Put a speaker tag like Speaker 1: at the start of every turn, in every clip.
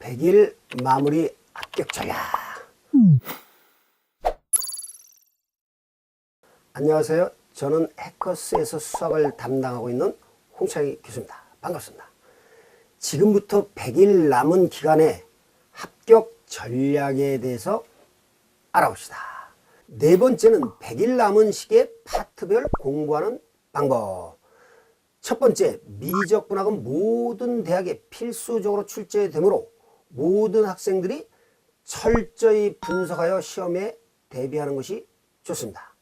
Speaker 1: 100일 마무리 합격 전략. 안녕하세요. 저는 해커스에서 수학을 담당하고 있는 홍창희 교수입니다. 반갑습니다. 지금부터 100일 남은 기간에 합격 전략에 대해서 알아봅시다. 네 번째는 100일 남은 시기에 파트별 공부하는 방법. 첫 번째, 미적분학은 모든 대학에 필수적으로 출제되므로 모든 학생들이 철저히 분석하여 시험에 대비하는 것이 좋습니다.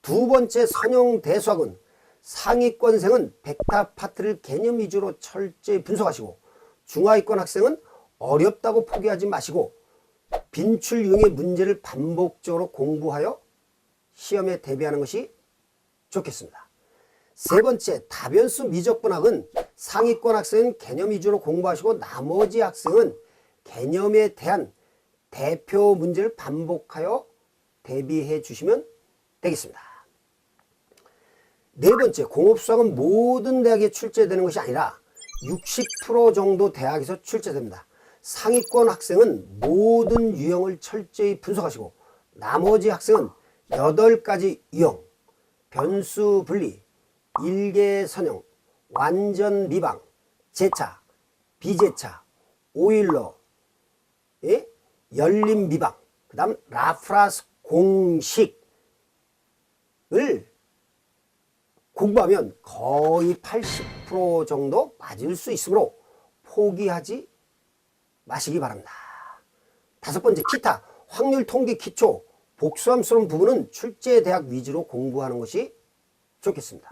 Speaker 1: 두 번째, 선형 대수학은 상위권생은 벡터 파트를 개념 위주로 철저히 분석하시고 중하위권 학생은 어렵다고 포기하지 마시고 빈출 유형의 문제를 반복적으로 공부하여 시험에 대비하는 것이 좋겠습니다. 세 번째, 다변수 미적분학은 상위권 학생은 개념 위주로 공부하시고 나머지 학생은 개념에 대한 대표 문제를 반복하여 대비해 주시면 되겠습니다. 네 번째, 공업수학은 모든 대학에 출제되는 것이 아니라 60% 정도 대학에서 출제됩니다. 상위권 학생은 모든 유형을 철저히 분석하시고 나머지 학생은 8가지 유형, 변수 분리, 일개 선형, 완전 미방, 재차, 비재차, 오일러, 예? 열림 미방, 그 다음 라프라스 공식을 공부하면 거의 80% 정도 맞을 수 있으므로 포기하지 마시기 바랍니다. 다섯 번째, 기타, 확률 통계 기초, 복수함스러운 부분은 출제 대학 위주로 공부하는 것이 좋겠습니다.